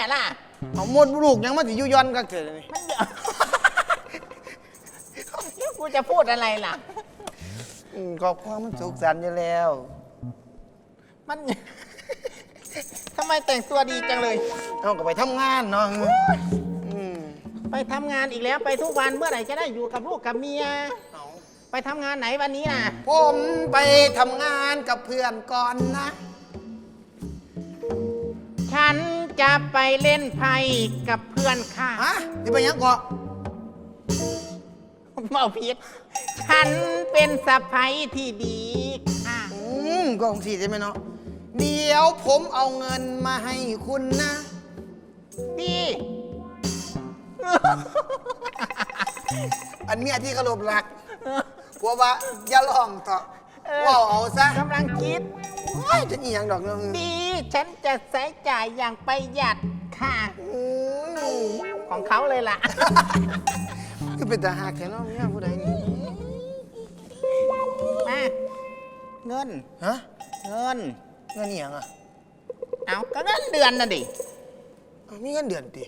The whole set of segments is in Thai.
ลูกแม่ล่ะเอาหมดลูกยังมาถึงยุยอนกักเถิดนี่มันเดือดกูจะพูดอะไรล่ะ อืมครอบครัวมันสุขสันต์อยู่แล้ว มัน ทำไมแต่งตัวดีจังเลย เอาก็ไปทำงานเนาะอืมไปทำงานอีกแล้วไปทุกวันเมื่อไหร่จะได้อยู่กับลูกกับเมีย เอาไปทำงานไหนวันนี้น่ะ ผมไปทำงานกับเพื่อนก่อนนะ จะไปเล่นไพ่กับเพื่อนค่ะ ฮะนี่ไปหยังเกาะเมาผิดฉันเป็นสะพ้ยที่ดีค่ะ อืมก็คงสี่ใช่ไหมเนาะเดี๋ยวผมเอาเงินมาให้คุณนะดีอันเมียที่กระโลบรักกลัวว่าอย่าลองเถอะ ว่าเอาซะกำลังคิด โอ้ยจะนี่ยังดอกเนาะดีฉันจะใช้จ่ายอย่างประหยัดค่ะอืมของเขาเลยล่ะ คือเป็นตาหักแค่เนาะเมียผู้ใดนี่มา เงิน ฮะเงิน เงินนี่ยังอะเอาก็เงินเดือนน่ะดิเอามีเงินเดือนติ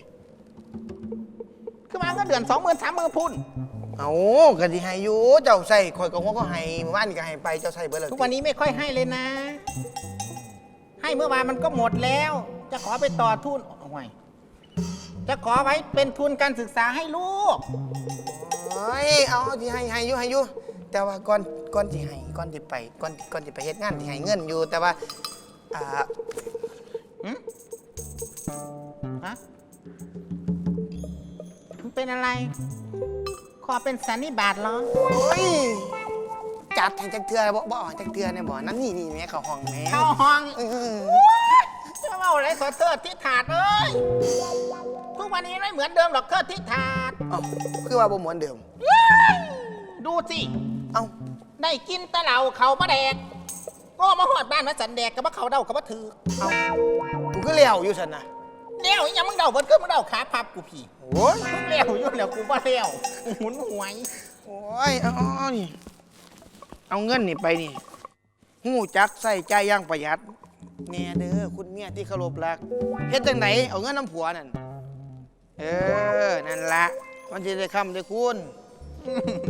คือมาเงินเดือนสองหมื่นสามหมื่นพุ่น เอาก็สิให้อยู่เจ้าใส่ข่อยก็หัวก็ให้เมื่อวานนี่ก็ให้ไปเจ้าใส่เบิดแล้วทุกวันนี้ไม่ค่อยให้เลยนะ ให้เมื่อวานมันก็หมดแล้ว จะขอไปต่อทุนโอ้ยจะขอไว้เป็นทุนการศึกษาให้ลูกโอ้ยเอาที่ให้ให้อยู่ให้อยู่แต่ว่าก่อนก่อนที่ให้ก่อนที่ไปก่อนก่อนที่ไปเฮ็ดงานที่ให้เงินอยู่ แต่ว่าอ่าฮะมันเป็นอะไร ขอเป็นสันนิบาตเหรอโอ้ยจัดให้จักเทือบ่บ่จักเทือเนี่ยบ่นั่นนี่นี่แม่เข้าห้องแม่เข้าห้องเออจะว่าอะไรขอเทิดที่ถาดเอ้ยทุกวันนี้ไม่เหมือนเดิมหรอกเทิดที่ถาดเอ้าคือว่าบ่เหมือนเดิม ดูสิ เอ้าได้กินแตะเหล่าเขามาแดกก็มาหอดบ้านมาสันแดกกับว่าเขาเดากับว่าถือ เอ้ากูก็เลี้ยวอยู่ซั่นน่ะ เลี้ยวอีหยังมึงเดาเบิดขึ้นมึงเดาขาพับกูพี่โอ้ยมึงเลี้ยวอยู่แล้วกูว่าเลี้ยวหมุนหวย โอ้ยเอาเอาเอานี่เอาเงินนี่ไปนี่หู้จักใส่ใจายอย่างประหยัดแน่เด้อคุณเมียที่เคารพรักเฮ็ดจังไหนเอาเงินน้ำผัวนั่นเออนั่นละมันจะได้คำได้คุณ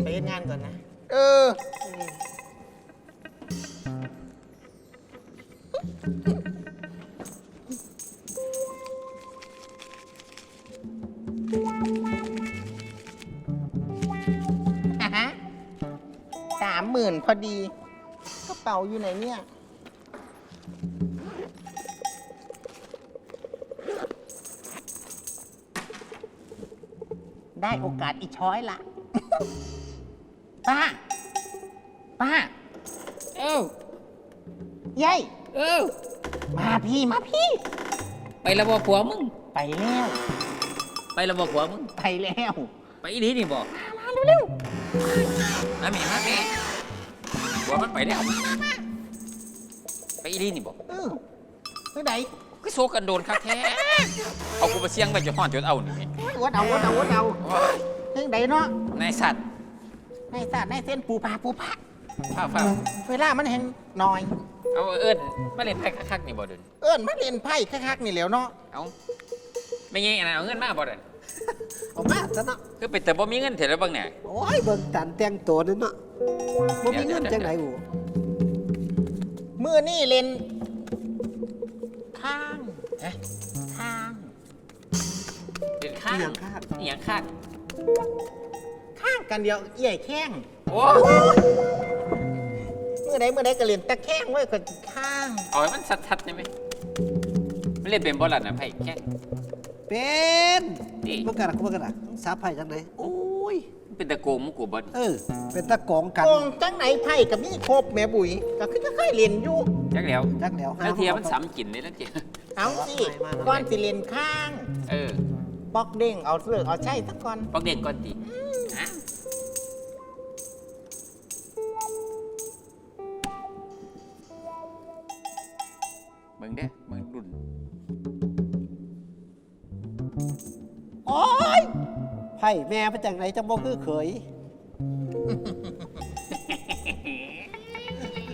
ไปเฮ็ดงานก่อนนะ เออ หมื่นพอดี กระเป๋าอยู่ไหนเนี่ย ได้โอกาสอีช้อยละ ป้า ป้า เอ้ายัยเอ้ามาพี่มาพี่ ไประบอกผัวมึง ไปแล้ว ไประบอกผัวมึง ไปแล้ว ไปอีหลีนี่บอกมาเร็วมาแม่มาแม่ ผัวมันไปแล้วไปอีหลีนี่บอกๆเออเมื่อไหร่ก็โซกันโดนคักแท้เอากูไปเสี่ยงไปจนห่อนจนเอานี่วัดเอาวัดเอาวัดเอาโอ้ยเมื่อไหร่เนาะนายสัตว์ในศาสตร์ในเส้นปูปลาปูปลาผ้าฟ้าเวลามันเห็นหน่อย เอาเอิ้นมาเล่นไพ่คักๆนี่บ่เดินเอิ้นมาเล่นไพ่คักๆนี่แหล้วเนาะเอาไม่งี้อันนั้นเอาเงินมาบ่เดินเอามาซะเนาะคือเป็นแต่บ่มีเงินเถิดแล้วบ้างเนี่ยโอ้ยเบิ่งตันแต่งตัวนี่เนาะ บ่มีเงินจังไหนบูมือนี่เล่นข้างเอ๊ะ ข้างเป็นข้างอหย่างคาดอหย่างคาดข้างกันเดียวเอี่ยแข้งโอ้เมื่อใดเมื่อใดก็เล่นตะแข้งไว้ก็ข้างเอาให้มันชัดๆได้ไหมมันเล่นเป็นบ่ล่ะนะไพ่แค่เป็นนี่เมื่อกันอะเมื่อกันอะสาไผ่จังไหนโอ้ย เป็นตะโกงมุกูบดเออ เป็นตะกองกันโกงจังไหนไพ่กับนี่ครบแม่บุ๋ยก็คือจะเคยเรียนอยู่ จักแล้วจักแล้วแล้วเทียมันซ้ำกินเลยแล้วเทียเอาสิก้อนสิเรียนข้าง เออ ปอกเด้งเอาเสือกเอาใช่สักก่อนปอกเด่งก่อนติ ไผ่แม่ไปจากไหนจะบ่คือเขย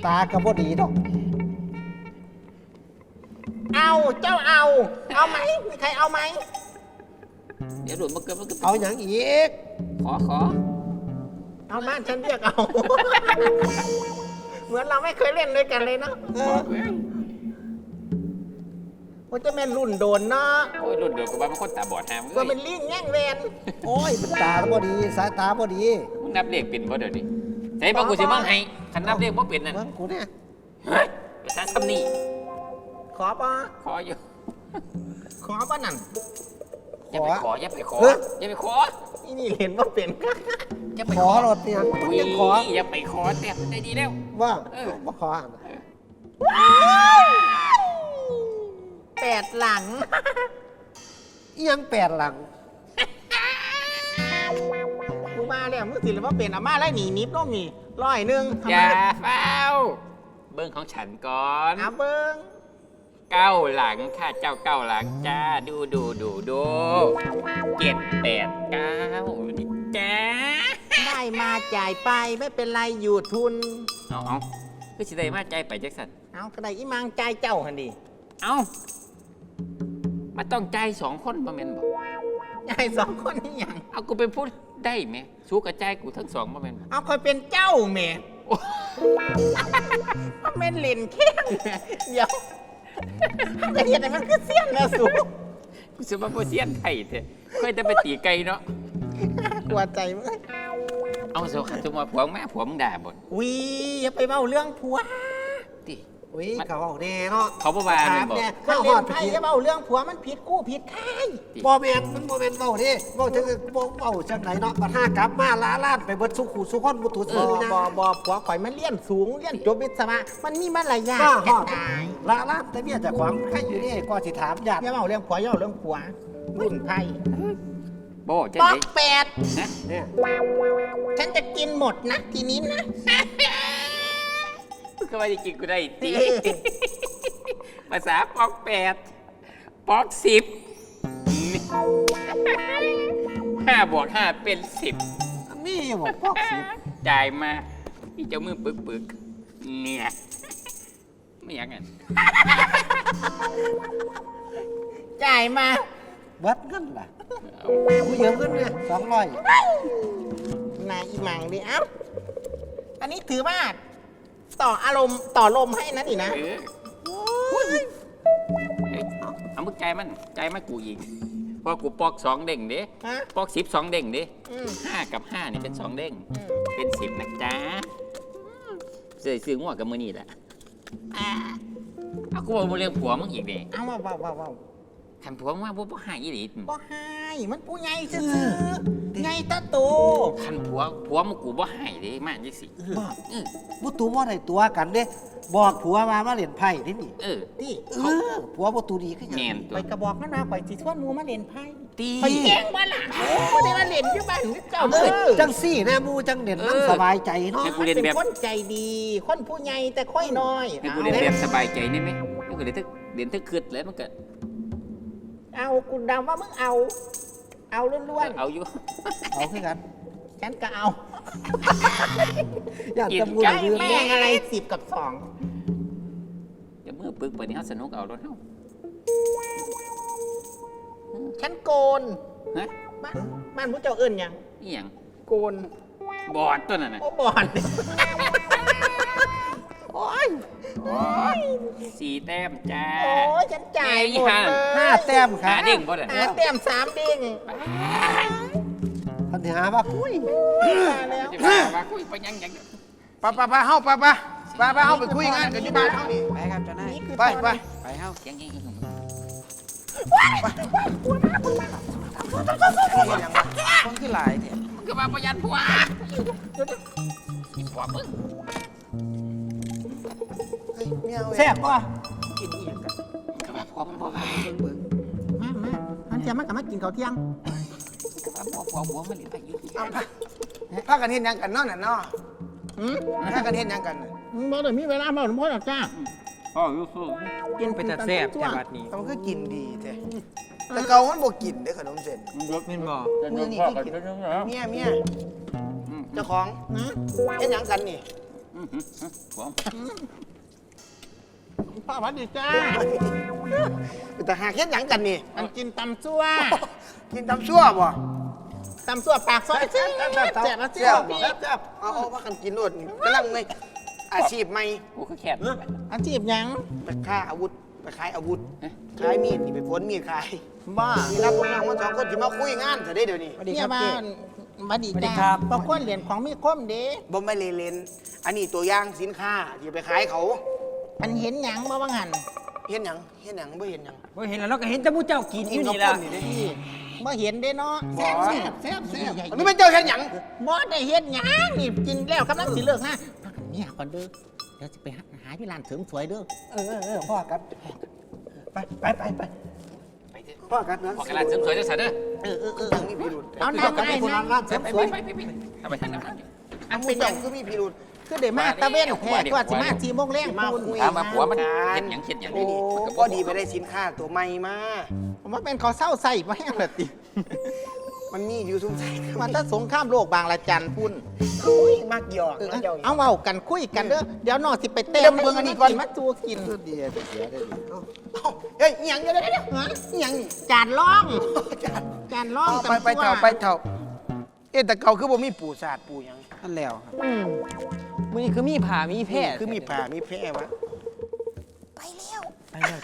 ตาก็บ่ดีดอกเอาเจ้าเอา เอาไหมมีใครเอาไหมเดี๋ยวรุ่นมันเกิดมันก็เอาอย่างอีก ขอขอ เอามาฉันเรียกเอา เหมือนเราไม่เคยเล่นด้วยกันเลยเนาะ เอขออเว้ยว่าจะเป็นรุ่นโดนเนาะโอ้ยรุ่นเดียวกับว่ามันคนตาบอดหามว่าเอ้เป็นยลิงแย่งแวนโอ้ยมันตาบ่ดีสายตาบ่ดีมึงนับเลขเป็นบ่เดี๋ยวนี้ใส่บ่กูสิมั่งให้คันนับเลขบ่เป็นนั่นเบิ่งกูเนี่ยเฮ้ยภาษาซ้ำนี่ขอปะขออยู่ขอปะนั่นอย่าไปขออย่าไปขอเฮ้ยอย่าไปขอนี่นี่เห็นว่าเป็นอย่าไปขอรถเนี่ยมึงยังขออย่าไปขอแต่ได้ดีแล้วว่าเออบ่ขออะ แปดหลังอีหยังแปดหลัง กูมาแล้วมึงสิเลยว่าเป็นอาม่าไล่หนีนิบต้องมีร้อยหนึ่งอย่าเฝ้า เบิ้งของฉันก่อน เอาเบิ้งเก้าหลังค่ะเจ้าเก้าหลังจ้าดูดูดูดูเจ็ดแปดเก้านี่จ้าได้มาจ่ายไปไม่เป็นไรอยู่ทุน เอาเอาคือสิได้มาใจไปแจ็คสันเอากระไดอีมังจ่ายเจ้าหันดีเอา มาต้องใจายสองคนบ่แม่นบอกจ่ายสองคนนี่ยังเอากูเป็นพูดได้ไหมสู้กับใจายกูทั้งสองบ่แม่นบ่เอาคอยเป็นเจ้าแหม่โอ้มันเป็นเล่นแข้งเดี๋ยวจะเห็นอะไรมันคือเสี้ยนนะสูกูสิมาโพเซียนไทยเถอะค่อยจะไปตีไก่เนาะกลัวใจมึงเอาโซขันตัวมาผัวแม่ผัวมึงด่าบ่นวีอย่าไปเบ้าเรื่องผัวติ อุ้ยเขาเอาแน่เนาะเขาบ่ว่าถาแม่มนบอกเนี่ยถ้าข้าวหเล่อนดไพ่ผิดอย่าเบ้าเรื่องผัวมันผิดกู้ผิดใครบ่แม่นมันบ่แม่นเว้าเด้เว้าถึงบ่เว้าจังไดเนาะบัดห้ากลับมาลาลานไปเบิดสุขุสุขคนบ่ตุบสูองนะบอบอผัวข่อยมันเลี้ยนสูงเลี้ยนจบวิศวะมันมีมารยาทบ้าฮจะอดตายลาลานแต่เมียเจ้าของใครอยู่นี่ก็สิถามญาติอย่าเบ้าเรื่องผัวอย่าเบ้าเรื่องผัวรุ่นไพ่บ่จะป๊อได้กแปดนะเนี่ยฉันจะกินหมดนะทีนี้นะ ก็ว่าจะกินกูได้ติภาษาปอกแปดปอกสิบห้าบวกห้าเป็นสิบมีบ่พอกสิจ่ายมาพี่เจ้ามือปึกปึกๆเนี่ยไม่อยากงั้นจ่ายมาเบิดเงินล่ะเอากูยืมเงินเนี่ย200นายอีหมังดิเอ้าอันนี้ถือว่า ต่ออารมณ์ต่อลมให้นะดินะเออเอ้ยเอามึงใจายมันใจายมากูอีกเพอกูปอกสองเด้งเด้ฮะปอกสิบสองเด้งเด้อืมห้ากับห้านี่เป็นสองเด้ง อืมเป็นสิบนะจ๊ะเสื่อซื้องัวกับมือนี่แหละอ่าเอากูบอกมาเรื่องผัวมึงอีกเด้เอาว่าว่าว่าว่า ขันผัวมึงว่าบ่บ่หายอีหลีบ่ให้มันผู้ใหญ่ซื่อๆใหญ่ตาโตขันผัวผัวมึงกูบ่หายเด้มาจังสิบ่เออบ่ตูบ่ได้ตัวกันเด้บอกผัวมามาเล่นไพ่นี่นี่เออนี่เออผัวบ่ตูดีคือหยังแม่นตัไปวกระบอกมันมาไปสิชวนหมูมาเล่นไพ่ตีไปแย่งบ้านล่ะไม่ได้มาเล่นอยู่บ้านเจ้าเอาเด้เอ้ยอจังซี่แน่หมูจังเด่นเอมันอสบายใจเนาะให้กูมันเรียนเป็นแบบคนใจดี คนผู้ใหญ่แต่ค่อยน้อยให้กูเรียนแบบสบายใจได้ไหมให้กูเรียนทึกเรียนทึกคืดแล้วมันก็ เอากูเดาว่ามึงเอา เอาล้วนเอาอยู่ เอาคือกันๆฉันก็เอา อย่ากินตำรวจใกล้ยืมแม่งอะไร สิบกับสองจะมือปึกไปนี่เฮาสนุกเอารถเฮาฉันโกนฮะบ้านบ้านผู้เจ้าเอื่นยังอีหยังโกนบอดตัวนั้นน่ะ โอ้บอลโอ้ ยโอ้ยสี่แต้มจ้าโอ้ยฉันจ่ายหมดเลยห้าแต้มคหารับเด้งบ่ได้หาแต้มสามเด้งปัญหาว่าคุยมาแล้วจะมาว่าคุยไปยังยังไปไปไปเฮาไปไปไปไปเฮาไปคุยงานกันที่บ้านเฮานี่ไปครับเจ้านายนี่คือไปไปไปเฮ้าเสียงยังยังนี่ยังวะคนขึ้นหลายเนี่ยคือว่าประหยัดผัวผัวมึง เฮ้ยเมียเว้ยแซ่บป่ะกินอีหยังกันคือว่าผัวมันบ่ว่าเบิ่งมามาอันเทียมันกลับมากินข้าวเที่ยงคือว่าผัวผัวผัวมันเหลืออายุๆเอาพาพากันเฮ็ดหยังกันเนาะน่ะเนาะอืมพากันเฮ็ดหยังกันน่ะบ่ได้มีเวลามาหลวงพ่อหรอกจ้าพ่ออยู่สู้กินไปแต่แซ่บแต่บัดนี้แต่มันก็กินดีแท้แต่เก่ามันบ่กินเด้อขนมเส้นแม่นบ่มื้อนี้คือกินเมียเมียเจ้าของนะเฮ็ดหยังกันนี่ผัว พ่อสวัสดีจ้า แต่หากเฮ็ดหยังกันนี่อันกินตำซั่วกินตำชั่วบ่ตำซั่วปากซอยแซ่บแซ่บแซ่บแซ่บแซ่บพี่แซ่บเอาเอาว่ากันกินโลดนี่กำลังในอาชีพใหม่กูคือแค้นอาชีพหยังไปฆ่าอาวุธไปขายอาวุธขายมีดนี่ไปพ้นมีดขายบ้ามีรับนางมาสองคนที่มาคุยงานซะได้เดี๋ยวนี้เนี่ยบ้านมาดีสวัสดีจ้าครับปะก้นเหรียญของมีคมเด้บ่ไม่เลเลนอันนี้ตัวอย่างสินค้าที่ไปขายเขา อันเห็นหยังมาว่างหันเห็นหยังเห็นหยังบ่เห็นหยังโอ้ยเห็นแล้วเราก็เห็นแต่ผู้เจ้ากินอยู่นี่กัล่ะบนี่เด้บ่เห็นเด้เนาะบ่แซ่บแซ่บแซ่บอันนี้เป็นเจ้าเห็นหยังบ่ได้เห็นหยังนี่กินแล้วกำลังสิเลิกนะพักกันเนี่ยก่อนเด้อเดี๋ยวจะไปหาหาที่ร้านเสริมสวยเด้อเออเออเออพ่อกันไปไปไปไปไปเถอะพ่อกันนะบอกกันร้านเสริมสวยจังซั่นเด้อเออเออเออยังมีพิรุธเอาพี่น้ำต้องกันไอ้ไปคนละนะร้านเสริมไปสวยไปไปไปทำไปทางนั้นอันเป็เป็นนหหยัยังงก็มีพิรุธ คือเดี๋ยวมาตะเวนแท้กว่าสิมาสี่โมงแรงมาคุณคุยถามมาผัวมันงเฮ็ดหยังเฮ็ดหยังโอ้นี่พอดีไปได้สินค้าตัวใหม่มาผมว่าเป็นเขาเศร้าใส่มาแห้งเลยติ มันมีอยู่ทุ่มใจมันถ้าสงครามโลกบางละจันพุ่นอุ้ยมักหยอกเออนะเจ้าเอาเอากันคุยกันเด้อเดี๋ยวนอสิไปเต้เดี๋ยวเบิ่งอันนี้ก่อนมาจูกินเดียวเดียวได้ดีเอ้าเอ้าเฮ้ยอิหยังเดี๋ยวเดี๋ยวเดี๋ยวฮะอิหยังนี่จานล่องจานจานล่องเอาไปไปตำซั่วเท่าไปเท่าเอ๊ะแต่เก่าคือบ่มีปูสาดปูหยัง นั่นแล้วครับอืมมื้อนี้คือมีผ่ามีแพร่คือมีผ่ามีแพร่วะไปแล้ว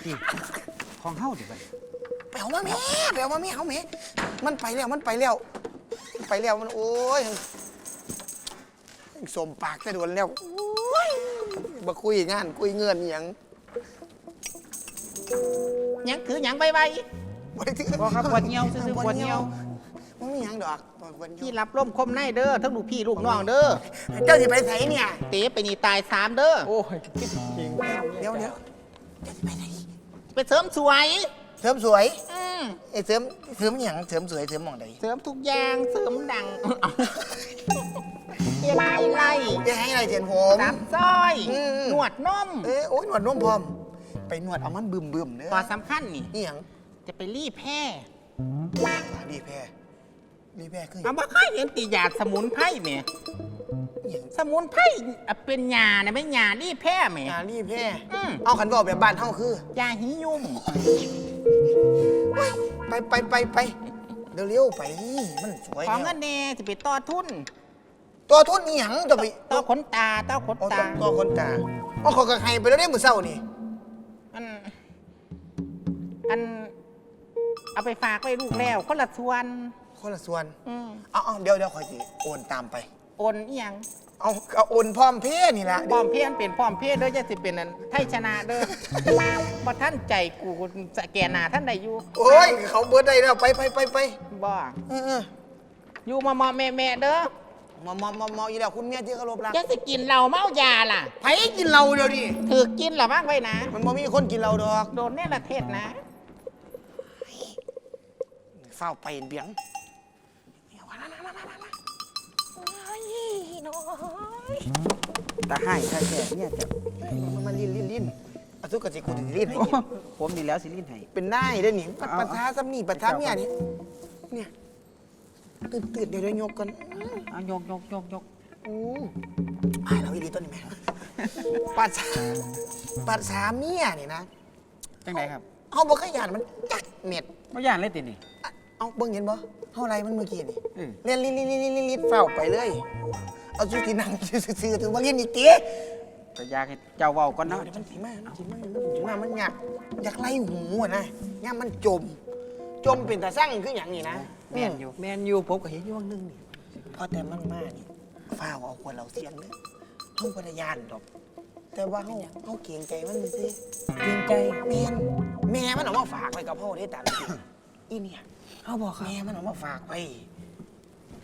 ติของเฮาดิบัดไปเอามาแม่ไปเอามาแม่เอาแม่มันไปแล้วมันไปแล้วมันไปแล้วมันโอ้ยสมปากแต่โดนแล้วโอ้ยมาคุยงานคุยเงินอิหยังหยังถือหยังใบใบบ่ได้ถือ บ่ครับปวดเหี่ยวซื่อๆปวดเหี่ยว มันมีหยังดอกปวดเหี่ที่ยวรับร่มคมในเด้อทั้งลูกพี่ลูกน้องเด้อเจ้าสิไปไสเนี่ย เต๋ไปนี่ตายสามเด้อโอ้ยจริงเดี๋ยวเดี๋ยวเจ้าสิไปไหนไปเสริมสวยเสริมสวยอืมเอ้ยเสริมเสริมหยังเสริมสวยเสริมหมองใดเสริมทุกอย่างเสริมดังเทียนไล่ไล่จะให้อะไรเทียนผมสับซ้อยอืม หนวดนมเอ้ยโอ้ยหนวดนุ่มพร้อม ไปหนวดเอามันบึมบึมๆเนื้อพอสำคัญนี่ นี่หยังจะไปรีแพร่รีแพ รรีแพรคือหยัเอางมาเคยเห็นตียาสมุนไพรไหมหยังสมุนไพรอะเป็นยานะไม่ยารีแพร่ไหม งานรีแพรอืม เอาขันบอกแบบบ้านเฮาคือ ยาหิยุ่มไปไปไปไปเร็วๆไปมันสวยของแล้เงิวนแน่จะไปต่อทุนตัวทุนนี่หยังจะไปต่อขนตาต่อขนเอาตาตัวคนตาเอาเขอกระไฮไปแล้วได้มือเศร้านี่อัน อัน เอาไปฝากไว้ลูกแล้วคนละส่วน คนละส่วนอืมเอาเอาเดี๋ยวเดี๋ยวคอยสิโอนตามไป โอนอีหยังเอาเอาโอนพร้อมเพย์นี่ละพร้อมเพรียนเป็นพร้อมเพรียนเด้อจะสิเป็นอันไทยชนะเด้อบ่ท่านใจกูสแกนหน้าท่านใดอยู่โอ้ยเขาเบิดได้แล้วไปไปไปไปบ่เออเอออยู่มามาแม่แม่ๆเด้อมอมอมอมออีแล้วคุณเมียที่เคารพรักจะสิกินเหล้าเมายาล่ะไผกินเราเดี๋ยวนี้ถือกินเหรอบ้างไว้นะ มันบ่มีคนกินเราดอกโดนเนี่ยละเทศนะ เฝ้าไปเบียง ตาให้ถ้าแก่เนี่ยจะมันมันลิ้นลิ้นลิ้นเอาทุกกะสิคุณลิ้นให้โอ้กินผมนี่แล้วสิลิ้นให้เป็นได้เด้อนี่ปัดเอาปัดท้าซ้ำนี่ปัดท้าเมียนี่เนี่ยตื่นตื่นเดี๋ยวเดี๋ยวยกกันเอายกยกยกยกอู้อายเราอีดีต้นนี่แม่ปัดสาปัดสาเมียนี่นะจังไดครับเอาบ่ขยันมันจักเม็ดบ่ย่านเลยตินี่อะ เอาเบิ่งเห็นบ่เท่าไรมันเมื่อกี้นี่เออเรียนลิ้นลิ้นลิ้นลิ้นลิ้นเฝ้าไปเลย เอาสุที่นั่งซื่อๆถึงมาเรียนอีกตีก็อยากให้เจ้าเว้าก่อนเนาะเดี๋ยวมันสิมามันสิมามันสิมามันอยากอยากไล่หูอะนะย่ามมันจม จมเป็นตาสั่งคืออย่างนี้นะแม่นอยู่ แม่นอยู่ผมก็เห็นอยู่ว่างนึงนี่เพราะแต่มันมานี่ฝ้าวเอาควรเราเสียงเด้อเฮาบ่ได้ย่านดอก แต่ว่าเฮาเฮาเกรงใจมันซื่อ เกรงใจ แม่นแม่มันเอามาฝากไว้กับพ่อได้ตามจริงอีเนี่ย เอาบ่ครับแม่มันเอามาฝากไว้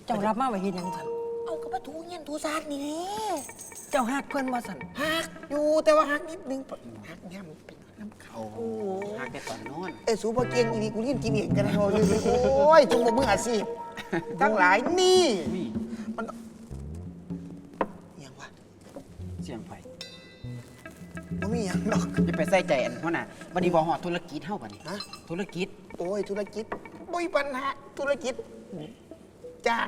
จ้ารับมาไว้เฮ็ดหยังสันเอากระปะทูเงี้ยนทูซาดนี่แหละเจ้าฮักเพิ่นว่าสันหักอยู่แต่ว่าหักนิดนึงหักย่ำเป็นน้ำเขาหากแต่ตอนนอน เอ้ยสูบเกียงอีนี่กูเรียนกินเองกันนะโอ้ยจุงบ่มืออาชีพทั้งหลายนี่นี่มันยังวะเสียงไฟมันมีหยังดอก จะไปใส่ใจอันเพราะน่ะบัดนี้บ่ฮอดธุรกิจเฮาบัดนี้ ฮะ ธุรกิจ โอ้ยธุรกิจ บ่มีปัญหาธุรกิจ จ้าง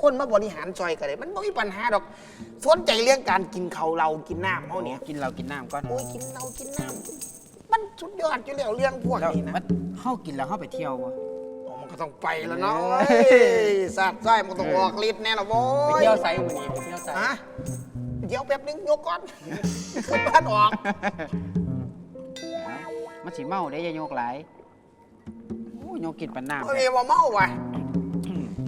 คนมาบริหารซอยกันเลยมันบ่มีปัญหาดอกสนใจเรื่องการกินเขาวเรากินน้ำเขาเนี่ยกินเหล้ากินน้ำก่อนโอ้ยกินเรากินน้ำมันสุดยอดอยู่แล้วเรื่องพวกแล้วนี้นะ มันเฮากินแล้วเฮาไปเที่ยวบ่ อ๋อมันก็ต้องไปแล้วเนาะเอ้ย เอ้ยสัตว์ไส้มันก็ต้องออกฤทธิ์แน่ละโว้ไปยเที่ยวไสมื้อนี้ไปเที่ยวไสฮะเดี๋ยวแป๊บนึงยกก่อนขึ้นบ้านออก มันสิเมาได้อย่าโยกหลาย โอ้ยโยกกินปานน้ำเฮ้ยว่าเมาว่ะ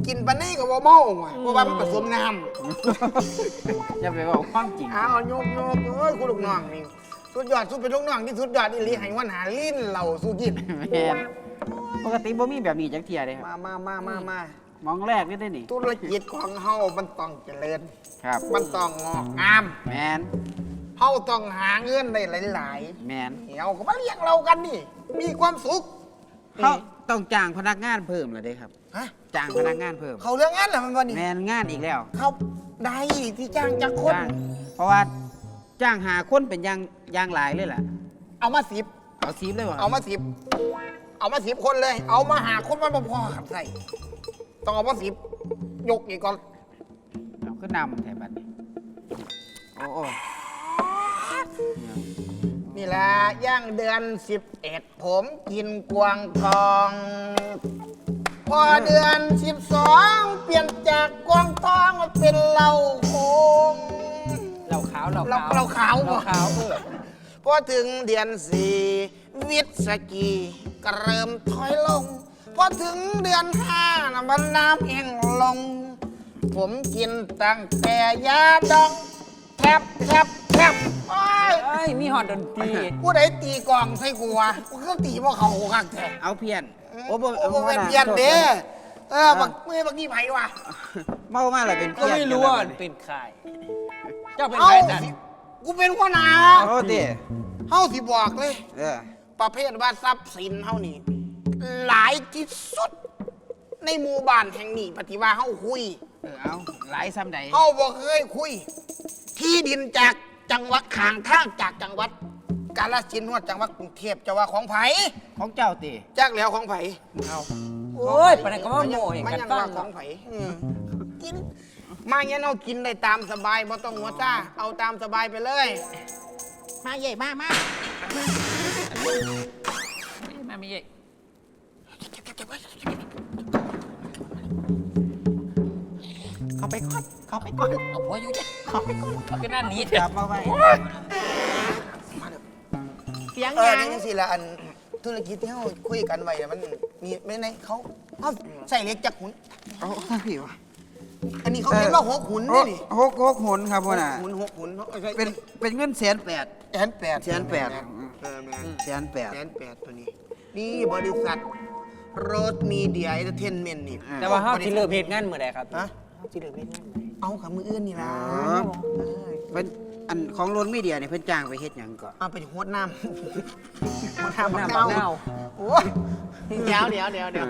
กินปานนี้ก็ว่าเมาว่ะเพราะว่ามันผสมน้อย่าไปเว้าความจริงำอ้าวโยกโยกเอ้ยคุณลูกน้องนี่สุดยอดสุดเป็นลูกน้องที่สุดยอดอีหลีให้วันหาลิ้นเหล่าสู้กินแม่นปกติบ่มีแบบนี้จักเที่ยเด้ครับมามามามามามองแรกนี่ได้นี่ธุรกิจของเฮามันต้องเจริญ ครับมันต้องงอกงามแมนเฮาต้องหาเงินได้หลายแมนๆเดี๋ยวก็มาเลี้ยงเรากันนี่ มีความสุขเขา ต้องจ้างพนักงานเพิ่มเลยเด้ครับ ฮะจ้างพนักงานเพิ่ม เขาเรื่องงานเหรอมันวันนี้แมนงานอีกแล้วเขาได้ที่จ้างจากคน จ้างเพราะว่าจ้างหาคนเป็นอยางอยางหลายเลยแหละเอามาสิบเอาซีฟเลยวะเอามาสิบเอามาสิบคนเลย เอามาหาคนมันบ่พอขับใส่ต้องเอามาสิบยกอีกก่อนเอาขึ้นนำแถบบัดนี้โอ้โอ้ นี่แหละย่างเดือนสิบเอ็ดผมกินกวางกอง พอเดือนสิบสองเปลี่ยนจากกวางทองมาเป็นเหล้าโคงเหล้าขาวเหล้าเราขาวเราขาวเหล้าบ่ขาวเออพอถึงเดือนสี่วิทย์สกีก็เริ่มถอยลง พอถึงเดือนห้านะมันน้ำเองลง ผมกินตั้งแต่ยาดองแทบแทบ แทบโอ้ยเอ้ย มีฮอดดนตรี ผู้ใดตีกลองใส่กูวะกูก็ตีพวกเขาคักแท้เอาเพี้ยนโอ้โอ้โหบ่เป็นเพี้ยนเด้เออบักเมื่อบักนี่ไผวะเมามาแล้วเป็นก็เพี้ยนไม่รู้ว่ากันแล้วเป็นใครเจ้าเป็นเอ้าใครนั่นสิกูเป็นหัวหน้าโอ้เด้เฮาสิบอกเลย เออ ประเภทว่าทรัพย์สินเฮานี่หลายที่สุด ในหมู่บ้านแห่งนี้ปฏิว่าเฮาคุย เออเอาหลายซ้ำใดเฮาบ่เคยคุย ที่ดินจาก จังหวัดข้างทางจากจังหวัด กาฬสินธุ์ฮอดจังหวัดกรุงเทพจะว่าของไผของเจ้าติจักแล้วของไผเอาโอ้ยปานนั้นก็ว่าโม่เองมันกันยังฟัว่างของไผอืมกินมาเงี้ยเอากินได้ตามสบายบ่ต้องหัวซ่าเอาตามสบายไปเลย มาใหญ่มามามาไม่ใช่เาไปก่อนเข้าไปก่อนเอาหัวอยู่จ้ะเอาขึ้นหน้าหนี้เถจัอะบมาไว้เสียงเออยังนี่สิละอันธุรกิจที่เขาคุยกันไว้อะมันมีไม่ในเขาเขาใส่เล็กจากหุน เอาพี่วะอันนี้เขาเรียกว่าหกหุนนี่นี่หกหกหุนครับพ่อน่ะหุนหกหุนเขาใช้เป็นเป็นเงินแสนแปด แสนแปดแสนแปด เออแม่นแสนแปด แสนแปดตัวนี้ นี่บริษัทโรดมีเดียเอเทนเมนต์นี่แต่ว่าเฮาสิเลิกเฮ็ดงานมื้อใดครับฮะ เฮาสิเลิกเฮ็ดงานมื้อใดเอากับมืออื่นนี่นะอ๋อเป็นอันของโรนมีเดียเนี่ยเพิ่นจ้างไปเฮ็ดหยังก่อน เอาไปหวดน้ำหวดน้ำหน้าบักบักเน่าเน่า โอ้ยเดี๋ยวเดี๋ยวเดี๋ยวเดี๋ยว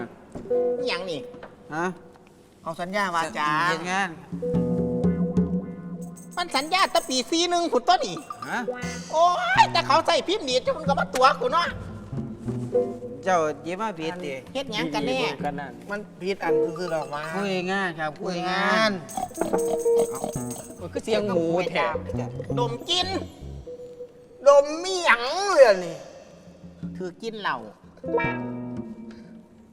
นี่หยังนี่ฮะเอาสัญญาวาจาเฮ็ดงานมันสัญญาแตะปีซีหนึ่งผุดต้นนี่ฮะโอ้ยแต่เขาใส่พิมพ์ดีดจนก็มาตัวกูเนาะ เจ้าเยี่ยมาผิดติเฮ็ดหยังกันแน่กันนั่นมันผิดอันคือๆหรอกว่าคุยงานครับคุคุยยงางานนมันคือเสียงหมูแท้ดมกิน ดมมีหยังเลยนี่คือกินเหล้า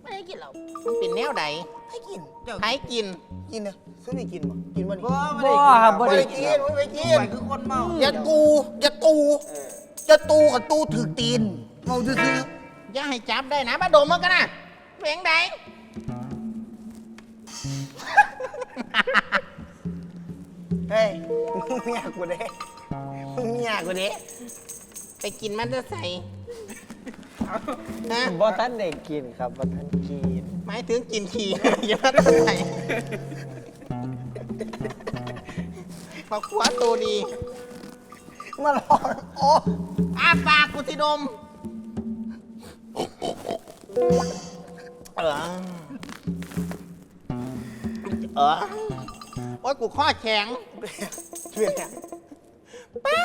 ไม่ได้กินเหล้ามันเป็นแนวใดให้กินใครกินกินนะซื้อไม่กินบ่กินบ่นี่บ่บ่ครับบ่ไม่ได้ได้กินไม่ได้กินไปคือคนเมาอย่าตูอย่าตูอย่าตูกับตูถือตีนเมาซื่อ อย่าให้จับได้นะมาดมมันกันนะเสียงใดๆเฮ้ยมึงเมียกูเด้มึงเมียกูเด้ไปกินมันจะใส่นะบ่ทันได้กินครับบ่ทันกินหมายถึงกินขี้อย่ามาจะใส่บักผัวตัวดี มาหลอกโอ้อาปากกูสิดม เออเออโอ้ยกูข้อแข็งเพื่อนเนี่ยป้า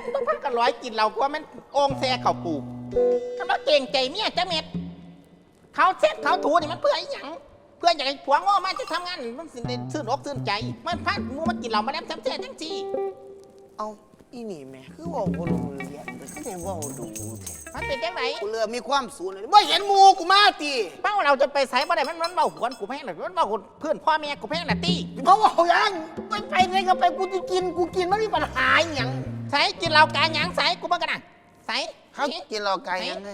ดต้องพักกันร้อยกินเรากว่ามันองแซ่เขาปลูกคำว่าเก่งใจเมียจะเม็ด เขาเช็ดเขาถูนี่มันเพื่อไอ้หยัง เพื่ออยากให้ผัวโง่มาจะทำงานมันสิได้ซื่นอกซื่นใจ มันพาดมูมากินเรามาแล้วแซ่บๆทั้งทีเอาอีนี่แม่คือเว่าบ่รู้เรียนแต่คือยังเว่าดูแท้ มันเป็นจังไหนกูเริ่มมีความสูญเลยบ่เห็นหมูกูมาติเป้าเราจะไปใส่บ่ได้มันมันเบาหวนกูแพงหน่อยมันเบาหวนเพื่อนพ่อแม่กูแพงหน่ะตีเพราะว่าเอายังไปไปไหนก็ไปกูจะกินกูกินมันมีปัญหาอหย่างใส่กินเรากาหยังใส่กูบ้างกันนะใส่เขากินเราไก่ยังไง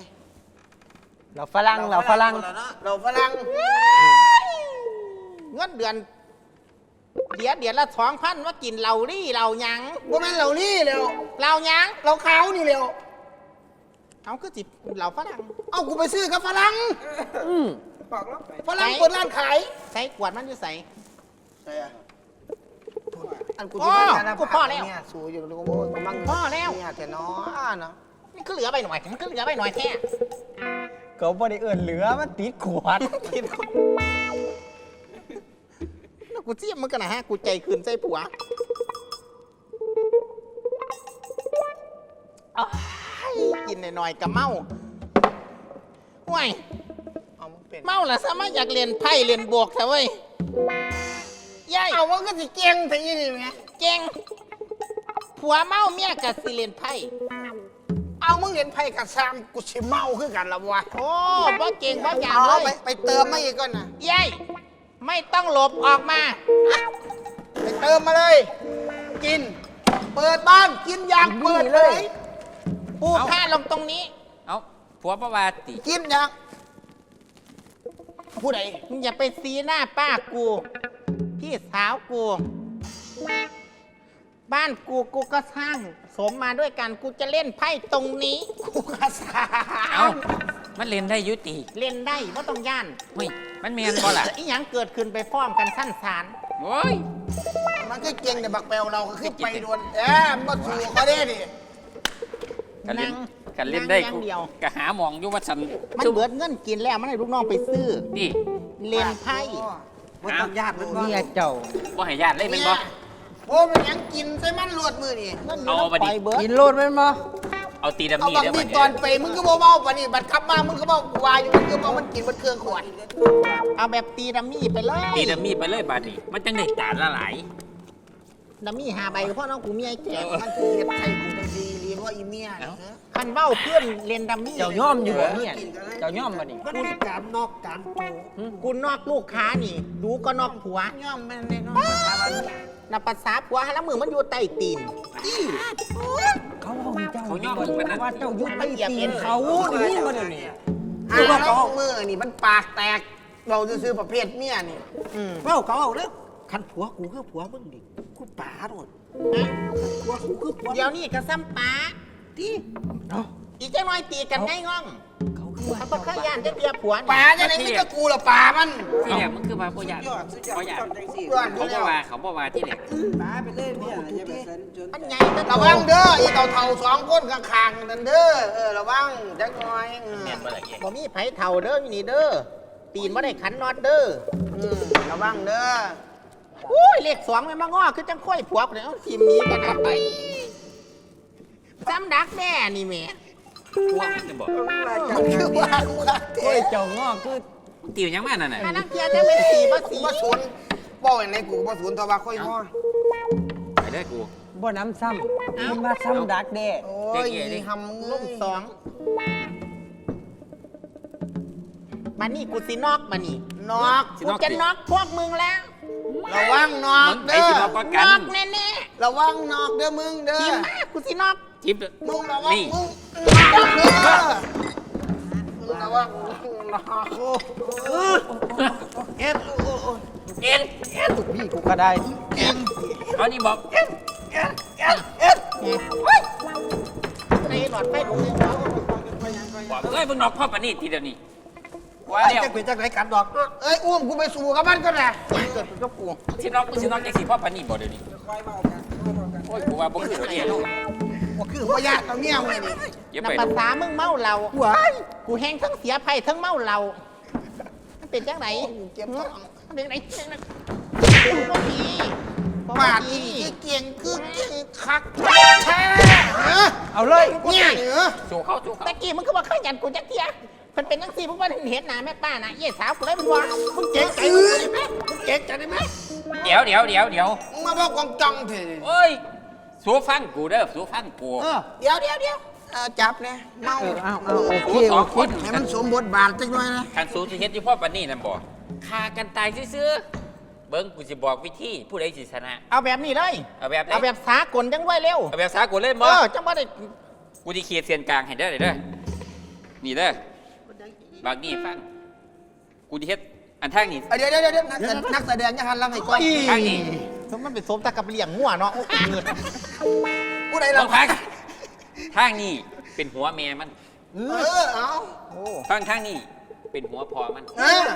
เราฝรั่งเราฝรั่งเราฝรั่งเงินเดือนเดี๋ยวเดี๋ยวละสองพันว่ากินเหล้ารี่เหล้าหยังบ่แม่นเหล่านี้แล้วเหล้าหยัง เราขาวนี่แล้ว เอาคือจิเหล้าฝรั่งเอากูไปซื้อกับฝรั่งอืมฝรั่งเปิดร้านขายใส่กวดมันอยู่ใส่อันกูอ๋จะอไปทานกูพอแล้วเนี่ยสูอยู่กูโม่กูมั่งพอแล้วเนี่ยแต่น้อเนาะนี่ก็เหลือไปหน่อยมันก็เหลือไปหน่อยแค่ก็บ่ได้เอิ้นเหลือมันติดขวดกินแล้วกูเจียมมันกันนะฮะกูใจคืนใจผัว หน่อยๆกับเมาห่วยเอามึงเป็นเมาละซะมาอยากเรียนไพ่เรียนบวกเถอะเว้ยยายเอามันก็สิเก่งแต่ยี่นี่ไงเก่งผัวเมาเมียกับสิเรียนไพ่เอามึงเห็นไพ่กับซ้ำกูสิเมาคือกันละวะโอ้บ่เก่งบ่อย่างเอาเลไปยไปเติมมาอีกก่อนนะยายไม่ต้องหลบออกมา ไปเติมมาเลย กิน เปิดบ้านกินอย่างเปิดเลย ปูผ้าลงตรงนี้ เอาผัวประวาติกินอย่างผู้ใดมึงอย่าไปซีหน้าป้ากู พี่สาวกู บ้านกูกูก็สร้าง สมมาด้วยกันกูจะเล่นไพ่ตรงนี้ กูกระสาเอามันเล่นได้อยุติเล่นได้ไม่ต้องย่านเฮ้ยมันเมียนบ่ล่ะอีหยังเกิดขึ้นไปฟ้อมกันสั้นสารโอ้ยมันก็เก่งแต่บักแปลวเราก็คือไปโดนแอบมาสู่เขาได้ดิ กันเล่นงกันเล่นได้งอกูย่างเดียว ก็หาหมองอยู่ว่าฉันมันเบิดเงินกินแล้วมันให้ลูกน้องไปซื้อ นี่ เล่นไพ่บ่ต้องญาติมันบ่เมียเจ้า บ่ให้ญาติเลยเป็นบ่ โอ้มันยังกินใส่มันลวดมือนี่เงินเอาไปดิไปเบิดกินโลดแม่นบ่เอาตีดำเอานี่บางเดี๋ยวทีมันตอนไปมึงก็บ่เมาปะนี่บัดขับมามึงก็บอกวายอยู่มึงก็บอกมันกินมันเครื่องขวดเอาแบบตีดัมมี่ไปเลยตีดำนี่ไปเลยบาดนี้มันจังได้จานละหลายดัมมี่หาใบเพราะน้องกูมีไอ้แก่มันคือเฮ็ดไทยกูจังดีเรีย กว่าอีเมียนี่ฮะคันเบ้าเพื่อนเล่นดัมมี่เจ้าย่อมอยู่บ่เมียนี่เจ้าย่อมบ่นี่มันมีการนอกการโตกูนอกลูกค้านี่ ดูก็นอกผัวย่อมมันแน่นอนนับภาษาผัวหาละมือมันอยู่ใต้ตีนเขาเอาให้เจ้าเขาย่อมมึงปานนั้นว่าเจ้าอยู่ใต้ตีนเขานี่บ่เดี๋ยวนี้หาแล้วมือนี่มันปากแตกเราจะซื้อประเภทเมียนี่เว้าเขาเอาเด้อคันผัวกูคือผัวมึงดิกูป๋าโดดผัวกูคือผัว เดี๋ยวนี้ก็ซ้ำปาที่อีกจังน้อยตีกันง่ายง่องเขาคือว่าเขาต้องขย่านจะเบียผัวนี่ป่าจะไหนมีแต่กูละป่ามันที่แรกมันคือว่าบ่ญาติบ่ญาติย้อนเขาบ่ว่าเขาบ่ว่าที่แรกมันใหญ่ก็ระวังเด้ออีเต่าเท่าๆสองคนข้างๆนั่นเด้อเออระวังจักหน่อยเออแม่นบ่ล่ะเอ้ยบ่มีไผเท่าเด้ออยู่นี่เด้อตีนบ่ได้ขันนอนเด้ออืมระวังเด้อ อุ้ยเลขสองมันมางอคือจังค่อยผัวเลยเอาทีมนี้กันเอาไปซ้ำดักแม่นี่แหม่พวกมันจะบอกมันคือว่ากูคักโอ้เท่ยเจ้างอคือมึงตียังมานั่นน่ะถ้านักเกียร์จะเป็นสีบ่กูสีมาสวนป้ออย่างไรกูมาสวนทว่าค่อยง้อไปเด้อกูบ่น้ำซ้ำมันว่าซ้ำดักแด้โอ้ยอีหำเงลุ่มยสองบันนี้กูสินอกบันนี้นอกกูจะนอกพวกมึงแล้ว ระวังนอกมึงไปเด้สิอบอกว่านกันอกแน่ระวังนอกเด้อมึงเด้ๆอทีมมากูสินอกทิปมึงระวังนี่มึงนอกเด้อมึงระวังนอกเอ็ดเอ็นพี่กูก็ได้เอานี่บอกในหลอดไฟหลงเลยบอกเอ้ยมึงนอกพ่อปานนี่ทีเดียวนี้ ว่าว่าแล้วจะเป็นจังไหนกันดอก เอ้ยอุ้มกูไปสู่กับมันก็ได้เกิดเป็นกับกูสินอกมึงสินอกจังสิพ่อปานนี่บ่เดี๋ยวนี้เโอ้ยกูว่าบ่คือเนี่ยว่าคือพ่อยากเอาเมียมึงนี่อย่านับไปภาษามึงเมาเหล้ากูแห้งทั้งเสียไผ่ทั้งเมาเหล้ามันเป็นจังไหนเจ็บท้องมันเป็นจังไหนจังไหนกูบ่ดีบ่ปาดดีนี่คือเก่งคือเก่งคักแท้เออเอาเลยเนี่ยเหรอสู้เขาสู้เขาตะกี้มึงก็บอกขยันกูจักเทีย มันเป็นจังซี่มึงว่าเห็นหน้าแม่ป้านะเย่สาวกูเลยมันว่ามึงเจ๊งใจมึงได้ไหมมึงเจ๊งใจได้ไหมเดี๋ยวเดี๋ยวเดี๋ยวเดี๋ยวมึงมาบอกกองจังเถอะโอ้ยสู้ฟังกูเด้อสู้ฟังกูเออเดี๋ยวเดี๋ยวเดี๋ยวเอาจับเนี่ยเมาเออเอาเอาโอเคสู้สโอองเคคนให้มันสมบทบาทจังหน่อยนะคันสู้ที่เฮ็ดอยู่พ่อปานนี้นั่นบ่ฆ่ากันตายซื่อๆเบิ่งกูสิบอกวิธีผู้ใดสิชนะ เอาแบบนี้เลย เอาแบบไหนเอาแบบสากลจังไว้เร็ว เอาแบบสากลเล่นเอบ่อจังว่าได้กูสิเขียนเสียนกลางให้เด้อเด้อนี่เด้อ บางนี่ฟัง กูจะเฮ็ดอันทางนี้เอาเดี๋ยวเดี๋ยวเดี๋ยวนักแสดงนักแสดงจะหันหลังให้ก่อนทางนี้มันเป็นสมตะกับเลี้ยงงัวเนาะโอ้ยเงินผู้ใดลเราองพักทางนี้เป็นหัวแม่มันเออเอาโอ้ฟังทางนี้เป็นหัวพอมัน เออ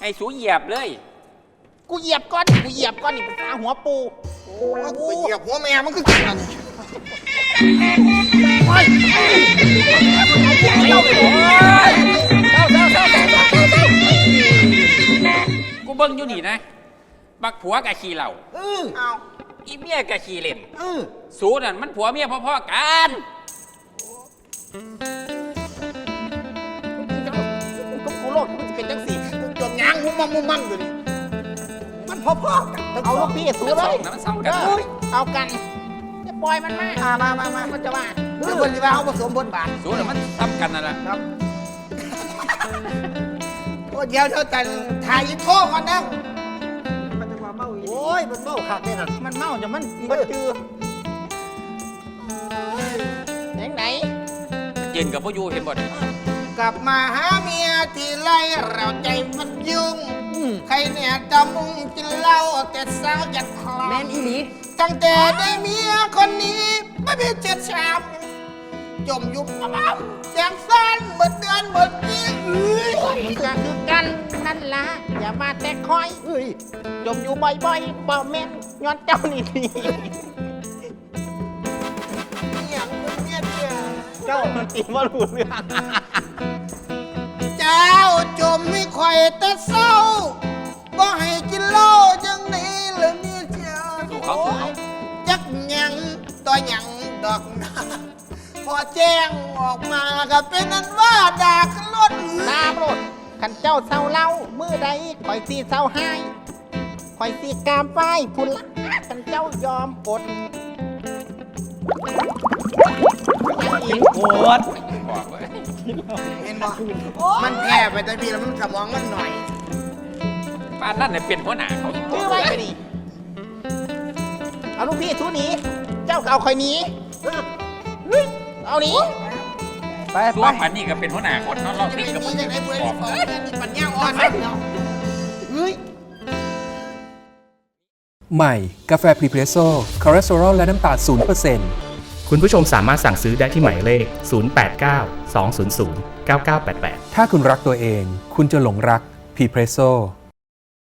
ให้สูเหยียบเลย กูเหยียบก้อนกูเหยียบก้อนนี่เป็นสาหัวปูว่ากูไปเหยียบหัวแม่มันคือกัน กูเบิ่งอยู่นี่นะ บักผัวกับขี้เหล่าเออเอาอีเมียกับขี้เล่นเออสูนั่นมันผัวเมียพ่อๆกันกูกูโลดมันจะเป็นจังสี่จนยางมุมมั่งมุมมั่งอยู่นี่มันพ่อๆกันเอาลูกพี่สูเลย เอากัน ปล่อยมันมามามามามามันจะว่าเดี๋ยวคนที่ว่าเขาผสมบทบาทสูน่ะมันทำกันนั่นแหละโอ้เดี๋ยวเดี๋ยวแต่ถ่ายอินโทรก่อนนะมันจะมาเมาอีกโอ้ยมันเมาคักเนี่ยนะมันเมาจะมันมันจือไหนไหนยืนกับพ่อยูเห็นบ่เนี่ยกลับมาหาเมียที่ไรเราใจมันยุ่ง ใครเนี่ยจะมุ่งกินเหล้าแต่สาวอยากคลอแมนอีหลี ตั้งแต่ได้เมียคนนี้ไม่มีเจ็ดชามจมยุบอ้ำแสงสั้นเหมือนเดือนเหมือนปีเอ้ยมันก็คือกันนั่นละอย่ามาแต่คอยเอ้ยจมอยู่บ่อยๆบ่แม่นย้อนเจ้านี่นี่อย่างคนเนี่ยเนี่ยเจ้ามันติว่ารู้เรื่องเจ้าจมไม่ค่อยแต่เศร้าบ่ให้กินเหล้าจังนี้เลยเนี่ยเจ้าสู้เขาสู้เขาจักหยังต่อหยังดอกนาพอแจ้งออกมาก็เป็นนั้นว่าด่าขึ้นรถตามรถขันเจ้าเศร้าเล่ามือใดคอยสีเศร้าให้คอยสีกามไฟพุ่นละขันเจ้ายอมอดยังอีกโคตรบอกไว้เห็นบ่มันแพ้ไปแต่พี่แล้วมันสมองมันหน่อยป้านนั่นเนี่ยเป็นหัวหน้าเขาอีกชื่อไว้ไปดิ เอาลูกพี่ทูหนีเจ้าก็เอาคอยหนีเฮ้ยเอาหนีไปสู้ไปปันนี่ก็เป็นหัวหน้าคนเนาะเราจะเป็เป็นนกับมีมึงอย่างไรบุรีบอกสองเดือนนี่ปัญญาอ่อนเนาะใหม่ กาแฟพรีเพรสโซ่คอเลสเตอรอลและน้ำตาล0%คุณผู้ชมสามารถสั่งซื้อได้ที่หมายเลข 089 200 9988ถ้าคุณรักตัวเอง คุณจะหลงรักพรีเพรสโซ่